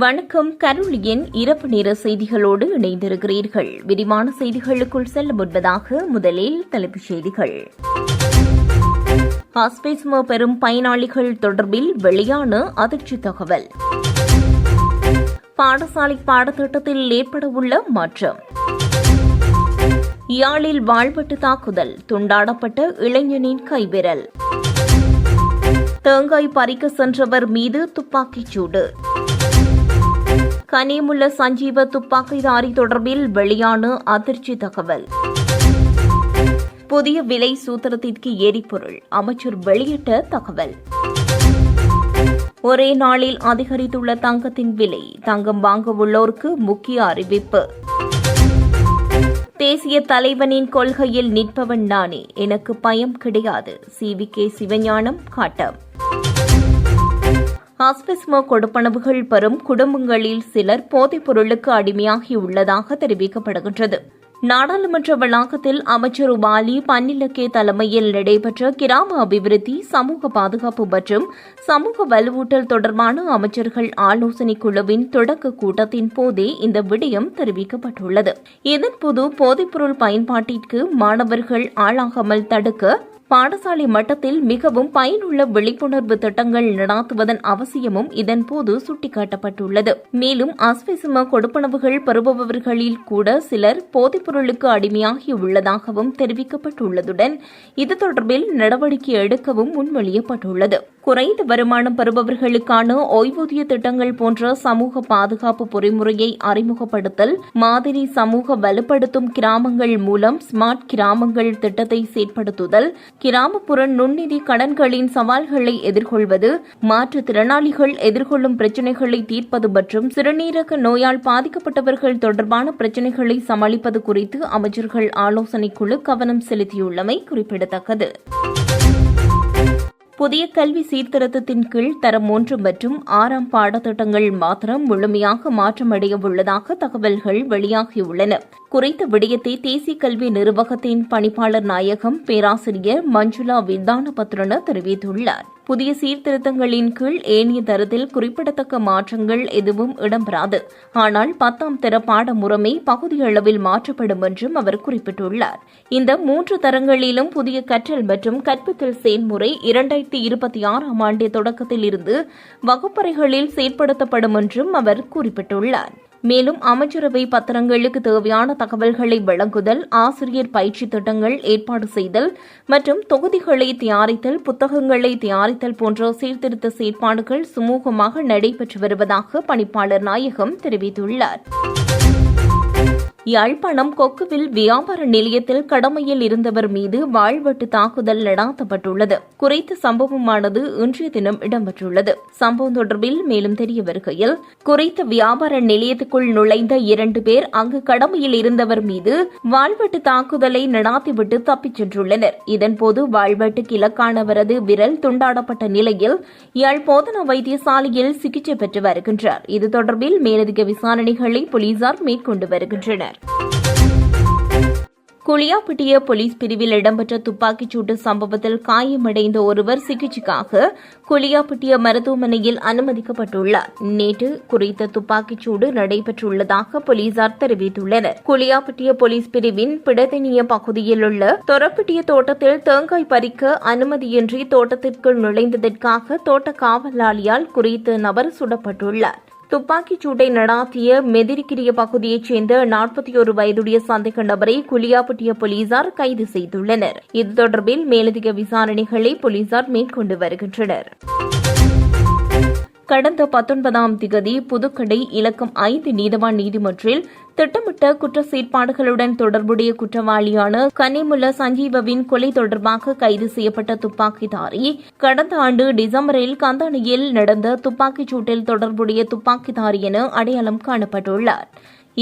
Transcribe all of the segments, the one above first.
வணக்கம். கருளியின் இரவு நேர செய்திகளோடு இணைந்திருக்கிறீர்கள். விரிவான செய்திகளுக்குள் செல்ல முன்பதாக முதலில் தலைப்புச் செய்திகள். ஆஸ்பேஸ்மோ பெறும் பயனாளிகள் தொடர்பில் வெளியான அதிர்ச்சி தகவல். பாடசாலை பாடத்திட்டத்தில் ஏற்படவுள்ள மாற்றம். யாழில் வாழ்வெட்டு தாக்குதல் துண்டாடப்பட்ட இளைஞனின் கைவிரல். தேங்காய் பறிக்க சென்றவர் மீது துப்பாக்கிச் சூடு கனியமுள்ள சஞ்சீவ துப்பாக்கிதாரி தொடர்பில் வெளியான அதிர்ச்சி தகவல். புதிய விலை சூத்திரத்திற்கு எரிபொருள். அமைச்சர் வெளியிட்ட தகவல். ஒரே நாளில் அதிகரித்துள்ள தங்கத்தின் விலை தங்கம் வாங்க உள்ளோருக்கு முக்கிய அறிவிப்பு. தேசிய தலைவனின் கொள்கையில் நிற்பவன் நானே. எனக்கு பயம் கிடையாது. சி வி கே சிவஞானம் காட்டம். ஆஸ்பிஸ்மோ கொடுப்பனவுகள் பெறும் குடும்பங்களில் சிலர் போதைப் பொருளுக்கு அடிமையாகியுள்ளதாக தெரிவிக்கப்படுகின்றது. நாடாளுமன்ற வளாகத்தில் அமைச்சர் உபாலி பன்னிலக்கே தலைமையில் நடைபெற்ற கிராம அபிவிருத்தி சமூக பாதுகாப்பு மற்றும் சமூக வலுவூட்டல் தொடர்பான அமைச்சர்கள் ஆலோசனைக் குழுவின் தொடக்க கூட்டத்தின் போதே இந்த விடயம் தெரிவிக்கப்பட்டுள்ளது. இதன்போது போதைப்பொருள் பயன்பாட்டிற்கு மாணவர்கள் ஆளாகாமல் தடுக்க பாடசாலை மட்டத்தில் மிகவும் பயனுள்ள விழிப்புணர்வு திட்டங்கள் நடாத்துவதன் அவசியமும் இதன்போது சுட்டிக்காட்டப்பட்டுள்ளது. மேலும் அஸ்வசிம கொடுப்பனவுகள் பெறுபவர்களில் கூட சிலர் போதைப்பொருளுக்கு அடிமையாகியுள்ளதாகவும் தெரிவிக்கப்பட்டுள்ளதுடன் இது தொடர்பில் நடவடிக்கை எடுக்கவும் முன்மொழியப்பட்டுள்ளது. குறைந்த வருமானம் பெறுபவர்களுக்கான ஓய்வூதிய திட்டங்கள் போன்ற சமூக பாதுகாப்பு பொறிமுறையை அறிமுகப்படுத்தல் மாதிரி சமூக வலுப்படுத்தும் கிராமங்கள் மூலம் ஸ்மார்ட் கிராமங்கள் திட்டத்தை செயற்படுத்துதல் கிராமப்புற நுண்ணிதி கடன்களின் சவால்களை எதிர்கொள்வது மாற்றுத்திறனாளிகள் எதிர்கொள்ளும் பிரச்சினைகளை தீர்ப்பது மற்றும் சிறுநீரக நோயால் பாதிக்கப்பட்டவர்கள் தொடர்பான பிரச்சினைகளை சமாளிப்பது குறித்து அமைச்சர்கள் ஆலோசனைக்குழு கவனம் செலுத்தியுள்ளமை குறிப்பிடத்தக்கது. புதிய கல்வி சீர்திருத்தத்தின் கீழ் தரம் மூன்று மற்றும் ஆறாம் பாடத்திட்டங்கள் மாத்திரம் முழுமையாக மாற்றமடைய உள்ளதாக தகவல்கள் வெளியாகியுள்ளன. குறித்த விடயத்தை தேசிய கல்வி நிர்வாகத்தின் பணிப்பாளர் நாயகம் பேராசிரியர் மஞ்சுளா வித்தானபத்ரன தெரிவித்துள்ளாா் தெரிவித்துள்ளார். புதிய சீர்திருத்தங்களின் கீழ் ஏனைய தரத்தில் குறிப்பிடத்தக்க மாற்றங்கள் எதுவும் இடம்பெறாது. ஆனால் பத்தாம் தர பாட முறைமை பகுதியளவில் மாற்றப்படும் என்றும் அவர் குறிப்பிட்டுள்ளார். இந்த மூன்று தரங்களிலும் புதிய கற்றல் மற்றும் கற்பித்தல் செயல்முறை இரண்டாயிரத்தி இருபத்தி ஆறாம் ஆண்டு தொடக்கத்தில் இருந்து வகுப்பறைகளில் செயற்படுத்தப்படும் என்றும் அவர் குறிப்பிட்டுள்ளார். மேலும் அமைச்சரவை பத்திரங்களுக்கு தேவையான தகவல்களை வழங்குதல் ஆசிரியர் பயிற்சி திட்டங்கள் ஏற்பாடு செய்தல் மற்றும் தொகுதிகளை தயாரித்தல் புத்தகங்களை தயாரித்தல் போன்ற சீர்திருத்த செயற்பாடுகள் சுமூகமாக நடைபெற்று வருவதாக பணிப்பாளர் நாயகம் தெரிவித்துள்ளார். யாழ்ப்பாணம் கொக்குவில் வியாபார நிலையத்தில் கடமையில் இருந்தவர் மீது வாழ்வெட்டு தாக்குதல் நடாத்தப்பட்டுள்ளது. குறித்த சம்பவமானது இன்றைய தினம் இடம்பெற்றுள்ளது. சம்பவம் தொடர்பில் மேலும் தெரிய வருகையில் குறித்த வியாபார நிலையத்துக்குள் நுழைந்த இரண்டு பேர் அங்கு கடமையில் இருந்தவர் மீது வாழ்வெட்டு தாக்குதலை நடாத்திவிட்டு தப்பிச் சென்றுள்ளனர். இதன்போது வாழ்வெட்டுக்கு இலக்கானவரது விரல் துண்டாடப்பட்ட நிலையில் யாழ் போதனா வைத்தியசாலையில் சிகிச்சை பெற்று வருகின்றார். இது தொடர்பில் மேலதிக விசாரணைகளை போலீசார் மேற்கொண்டு வருகின்றனர். குளியாப்பட்டிய போலீஸ் பிரிவில் இடம்பெற்ற துப்பாக்கிச் சூட்டு சம்பவத்தில் காயமடைந்த ஒருவர் சிகிச்சைக்காக குளியாப்பட்டிய மருத்துவமனையில் அனுமதிக்கப்பட்டுள்ளார். நேற்று குறித்த துப்பாக்கிச் சூடு நடைபெற்றுள்ளதாக போலீசார் தெரிவித்துள்ளனர். குளியாப்பட்டிய போலீஸ் பிரிவின் பிடதனிய பகுதியில் உள்ள தொரப்பட்டிய தோட்டத்தில் தேங்காய் பறிக்க அனுமதியின்றி தோட்டத்திற்குள் நுழைந்ததற்காக தோட்ட காவலாளியால் குறித்த நபர் சுடப்பட்டுள்ளார். துப்பாக்கிச் சூட்டை நடாத்திய மெதிரிக்கிரிய பகுதியைச் சேர்ந்த நாற்பத்தி ஒரு வயதுடைய சந்தேக நபரை குளியாப்பட்டிய போலீசார் கைது செய்துள்ளனர். இது தொடர்பில் மேலதிக விசாரணைகளை போலீசார் மேற்கொண்டு வருகின்றனர். கடந்த பத்தொன்பதாம் திகதி புதுக்கடை இலக்கம் ஐந்து நீதவான் நீதிமன்றில் திட்டமிட்ட குற்ற செயற்பாடுகளுடன் தொடர்புடைய குற்றவாளியான கனிமுல்ல சஞ்சீவவின் கொலை தொடர்பாக கைது செய்யப்பட்ட துப்பாக்கிதாரி கடந்த ஆண்டு டிசம்பரில் கந்தானியில் நடந்த துப்பாக்கிச் சூட்டில் தொடர்புடைய துப்பாக்கிதாரி என அடையாளம் காணப்பட்டுள்ளார்.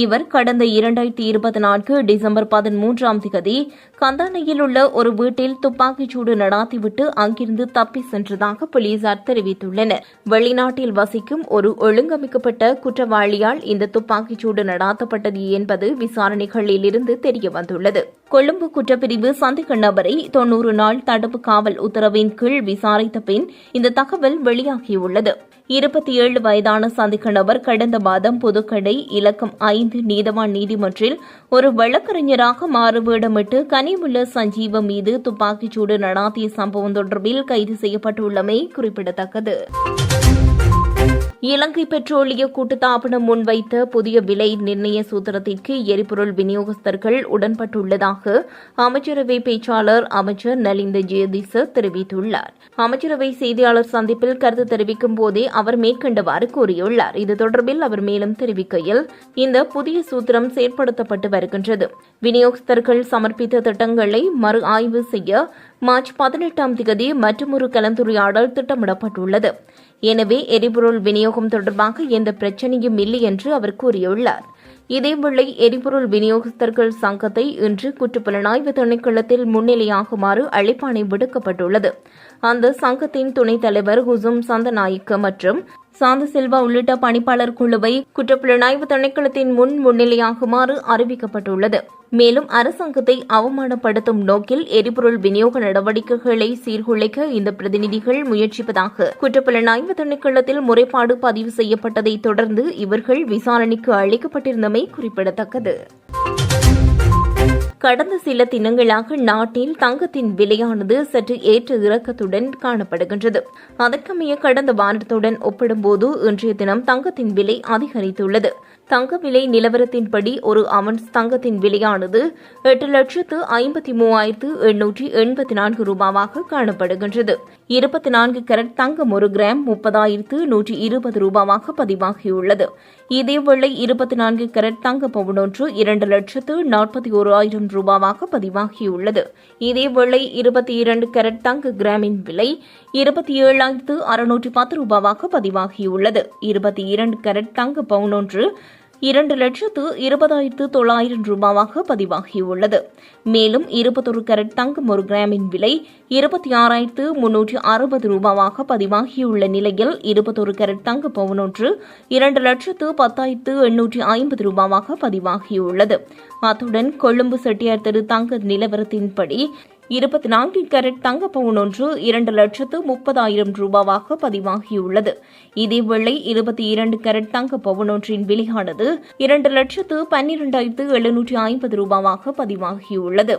இவர் கடந்த இரண்டாயிரத்தி இருபத்தி நான்கு டிசம்பர் பதிமூன்றாம் திகதி கந்தானையில் உள்ள ஒரு வீட்டில் துப்பாக்கிச்சூடு நடாத்திவிட்டு அங்கிருந்து தப்பி சென்றதாக போலீசார் தெரிவித்துள்ளனர். வெளிநாட்டில் வசிக்கும் ஒரு ஒழுங்கமைக்கப்பட்ட குற்றவாளியால் இந்த துப்பாக்கிச்சூடு நடாத்தப்பட்டது என்பது விசாரணைகளில் இருந்து தெரியவந்துள்ளது. கொழும்பு குற்றப்பிரிவு சந்தேக நபரை தொன்னூறு நாள் தடுப்பு காவல் உத்தரவின் கீழ் விசாரித்த பின் இந்த தகவல் வெளியாகியுள்ளது. இருபத்தி ஏழு வயதான சந்தேக நபர் கடந்த மாதம் புதுக்கடை இலக்கம் ஐந்து நீதவான் நீதிமன்றில் ஒரு வழக்கறிஞராக மாறுவேடமிட்டு கனிவுள்ள சஞ்சீவ மீது துப்பாக்கிச்சூடு நடாத்திய சம்பவம் தொடர்பில் கைது செய்யப்பட்டுள்ளமை குறிப்பிடத்தக்கது. இலங்கை பெட்ரோலிய கூட்டுத்தாபனம் முன்வைத்த புதிய விலை நிர்ணய சூத்திரத்திற்கு எரிபொருள் விநியோகஸ்தர்கள் உடன்பட்டுள்ளதாக அமைச்சரவை பேச்சாளர் அமைச்சர் நலிந்த ஜெயதிச தெரிவித்துள்ளார். அமைச்சரவை செய்தியாளர் சந்திப்பில் கருத்து தெரிவிக்கும் போதே அவர் மேற்கண்டவாறு கூறியுள்ளார். இது தொடர்பில் அவர் மேலும் தெரிவிக்கையில் இந்த புதிய சூத்திரம் செயற்படுத்தப்பட்டு வருகின்றது. விநியோகஸ்தர்கள் சமர்ப்பித்த திட்டங்களை மறு ஆய்வு செய்ய மார்ச் பதினெட்டாம் தேதி மற்றொரு கலந்துரையாடல் திட்டமிடப்பட்டுள்ளது. எனவே எரிபொருள் விநியோகம் தொடர்பாக எந்த பிரச்சனையும் இல்லை என்று அவர் கூறியுள்ளார். இதேவேளை எரிபொருள் விநியோகஸ்தர்கள் சங்கத்தை இன்று குற்றப்புலனாய்வு திணைக்களத்தில் முன்னிலையாகுமாறு அழைப்பாணை விடுக்கப்பட்டுள்ளது. அந்த சங்கத்தின் துணைத் தலைவர் ஹுசும் சந்தநாயக்க மற்றும் சாந்த செல்வா உள்ளிட்ட பணிப்பாளர் குழுவை குற்றப்புலனாய்வு திணைக்களத்தின் முன் முன்னிலையாகுமாறு அறிவிக்கப்பட்டுள்ளது. மேலும் அரசாங்கத்தை அவமானப்படுத்தும் நோக்கில் எரிபொருள் விநியோக நடவடிக்கைகளை சீர்குலைக்க இந்த பிரதிநிதிகள் முயற்சிப்பதாக குற்றப்புலனாய்வு திணைக்களத்தில் முறைப்பாடு பதிவு செய்யப்பட்டதை தொடர்ந்து இவர்கள் விசாரணைக்கு அளிக்கப்பட்டிருந்தமை குறிப்பிடத்தக்கது. கடந்த சில தினங்களாக நாட்டில் தங்கத்தின் விலையானது சற்று ஏற்ற இறக்கத்துடன் காணப்படுகின்றது. அதற்கமைய கடந்த வாரத்துடன் ஒப்பிடும்போது இன்றைய தினம் தங்கத்தின் விலை அதிகரித்துள்ளது. தங்க விலை நிலவரத்தின்படி ஒரு அவன்ஸ் தங்கத்தின் விலையானது எட்டு லட்சத்து ஐம்பத்தி மூவாயிரத்து எண்ணூற்றி எண்பத்தி நான்கு ரூபாவாக காணப்படுகின்றது. இருபத்தி நான்கு கரட் தங்கம் ஒரு கிராம் முப்பதாயிரத்து நூற்றி இருபது ரூபாவாக பதிவாகியுள்ளது. இதேவேளை இருபத்தி நான்கு கரட் தங்க பவுனொன்று இரண்டு லட்சத்து நாற்பத்தி ஓராயிரம் ரூபாவாக பதிவாகியுள்ளது. இதேவேளை இருபத்தி இரண்டு கரட் தங்க கிராமின் விலை இருபத்தி ஏழாயிரத்து அறுநூற்றி பத்து ரூபாவாக பதிவாகியுள்ளது. இருபத்தி இரண்டு கரட் தங்க பவுனொன்று இரண்டு லட்சத்து இருபதாயிரத்து தொள்ளாயிரம் ரூபாவாக பதிவாகியுள்ளது. மேலும் இருபத்தொரு கரட் தங்கம் ஒரு கிராமின் விலை இருபத்தி ஆறாயிரத்து முன்னூற்று அறுபது ரூபாவாக பதிவாகியுள்ள நிலையில் இருபத்தொரு கரட் தங்க பவுனொன்று இரண்டு லட்சத்து பத்தாயிரத்து எண்ணூற்றி ஐம்பது ரூபாவாக பதிவாகியுள்ளது. அத்துடன் கொழும்பு செட்டியார் திரு தங்க நிலவரத்தின்படி இருபத்தி நான்கு கேரட் தங்க பவுன் ஒன்று இரண்டு லட்சத்து முப்பதாயிரம் ரூபாவாக பதிவாகியுள்ளது. இதேவேளை இருபத்தி இரண்டு கேரட் தங்க பவுன் ஒன்றின் விலையானது இரண்டு லட்சத்து பன்னிரண்டாயிரத்து எழுநூற்றி ஐம்பது ரூபாவாக பதிவாகியுள்ளது.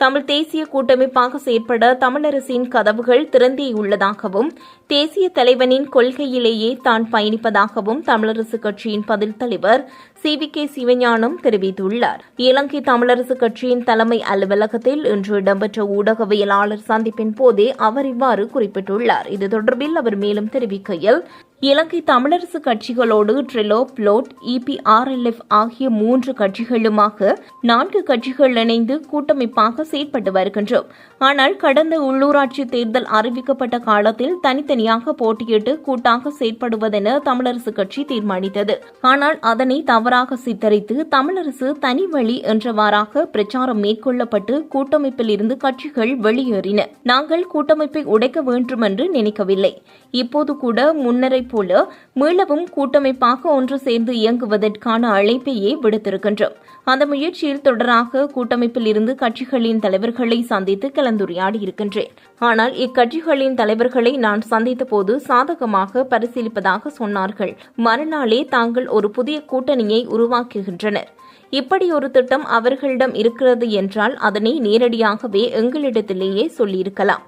தமிழ் தேசிய கூட்டமைப்பாக செயற்பட தமிழரசின் கதவுகள் திறந்தே உள்ளதாகவும் தேசிய தலைவனின் கொள்கையிலேயே தான் பயணிப்பதாகவும் தமிழரசு கட்சியின் பதில் தலைவர் சி வி கே சிவஞானம் தெரிவித்துள்ளார். இலங்கை தமிழரசு கட்சியின் தலைமை அலுவலகத்தில் இன்று இடம்பெற்ற ஊடகவியலாளர் சந்திப்பின் போதே அவர் இவ்வாறு குறிப்பிட்டுள்ளார். இது தொடர்பில் அவர் மேலும் தெரிவிக்கையில் இலங்கை தமிழரசு கட்சிகளோடு ட்ரிலோ புளோட் இபிஆர்எல்எஃப் ஆகிய மூன்று கட்சிகளுமாக நான்கு கட்சிகள் இணைந்து கூட்டமைப்பாக செயற்பட்டு வருகின்றோம். ஆனால் கடந்த உள்ளூராட்சி தேர்தல் அறிவிக்கப்பட்ட காலத்தில் தனித்தனியாக போட்டியிட்டு கூட்டாக செயற்படுவதென தமிழரசு கட்சி தீர்மானித்தது. ஆனால் அதனை தவறாக சித்தரித்து தமிழரசு தனி வழி என்றவாறாக பிரச்சாரம் மேற்கொள்ளப்பட்டு கூட்டமைப்பில் இருந்து கட்சிகள் வெளியேறின. நாங்கள் கூட்டமைப்பை உடைக்க வேண்டும் என்று நினைக்கவில்லை. இப்போது கூட முன்னரை போல மீளவும் கூட்டமைப்பாக ஒன்று சேர்ந்து இயங்குவதற்கான அழைப்பையே விடுத்திருக்கின்றோம். அந்த முயற்சியில் தொடராக கூட்டமைப்பில் இருந்து கட்சிகளின் தலைவர்களை சந்தித்து கலந்துரையாடி இருக்கின்றேன். ஆனால் இக்கட்சிகளின் தலைவர்களை நான் சந்தித்த போது சாதகமாக பரிசீலிப்பதாக சொன்னார்கள். மறுநாளே தாங்கள் ஒரு புதிய கூட்டணியை உருவாக்குகின்றனர். இப்படி ஒரு திட்டம் அவர்களிடம் இருக்கிறது என்றால் அதனை நேரடியாகவே எங்களிடத்திலேயே சொல்லியிருக்கலாம்.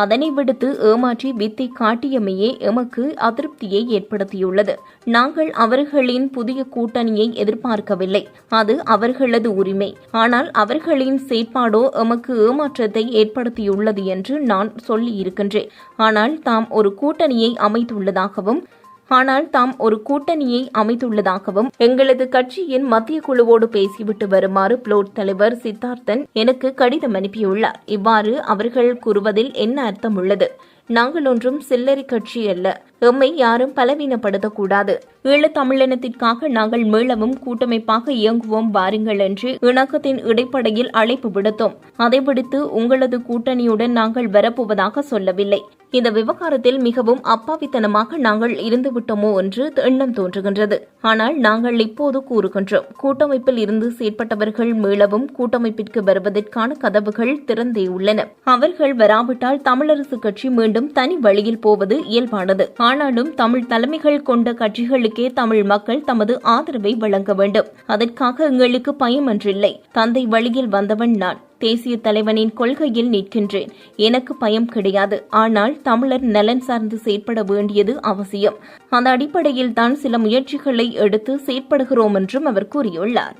அதனை விடுத்து ஏமாற்றி வித்தை காட்டியமையே எமக்கு அதிருப்தியை ஏற்படுத்தியுள்ளது. நாங்கள் அவர்களின் புதிய கூட்டணியை எதிர்பார்க்கவில்லை. அது அவர்களது உரிமை. ஆனால் அவர்களின் செயற்பாடோ எமக்கு ஏமாற்றத்தை ஏற்படுத்தியுள்ளது என்று நான் சொல்லியிருக்கின்றேன். ஆனால் தாம் ஒரு கூட்டணியை அமைத்துள்ளதாகவும் ஆனால் தாம் ஒரு கூட்டணியை அமைத்துள்ளதாகவும் எங்களது கட்சியின் மத்திய குழுவோடு பேசிவிட்டு வருமாறு புளோட் தலைவர் சித்தார்த்தன் எனக்கு கடிதம் அனுப்பியுள்ளார். இவ்வாறு அவர்கள் கூறுவதில் என்ன அர்த்தம் உள்ளது நாங்கள் ஒன்றும் சில்லறை கட்சி அல்ல. எம்மை யாரும் பலவீனப்படுத்தக்கூடாது. ஈழத் தமிழினத்திற்காக நாங்கள் மீளவும் கூட்டமைப்பாக இயங்குவோம் வாருங்கள் என்று இணக்கத்தின் இடைப்படையில் அழைப்பு விடுத்தோம். அதை விடுத்து உங்களது கூட்டணியுடன் நாங்கள் வரப்போவதாக சொல்லவில்லை. இந்த விவகாரத்தில் மிகவும் அப்பாவித்தனமாக நாங்கள் இருந்துவிட்டோமோ என்று எண்ணம் தோன்றுகின்றது. ஆனால் நாங்கள் இப்போது கூறுகின்றோம் கூட்டமைப்பில் இருந்து செயற்பட்டவர்கள் மீளவும் கூட்டமைப்பிற்கு வருவதற்கான கதவுகள் திறந்தே உள்ளன. அவர்கள் வராவிட்டால் தமிழரசு கட்சி மீண்டும் தனி வழியில் போவது இயல்பானது. ஆனாலும் தமிழ் தலைமைகள் கொண்ட கட்சிகளுக்கே தமிழ் மக்கள் தமது ஆதரவை வழங்க வேண்டும். அதற்காக எங்களுக்கு பயமன்றில்லை. தந்தை வழியில் வந்தவன் நான். தேசிய தலைவனின் கொள்கையில் நிற்கின்றேன். எனக்கு பயம் கிடையாது. ஆனால் தமிழர் நலன் சார்ந்து செயற்பட வேண்டியது அவசியம். அந்த அடிப்படையில் தான் சில முயற்சிகளை எடுத்து செயற்படுகிறோம் என்றும் அவர் கூறியுள்ளார்.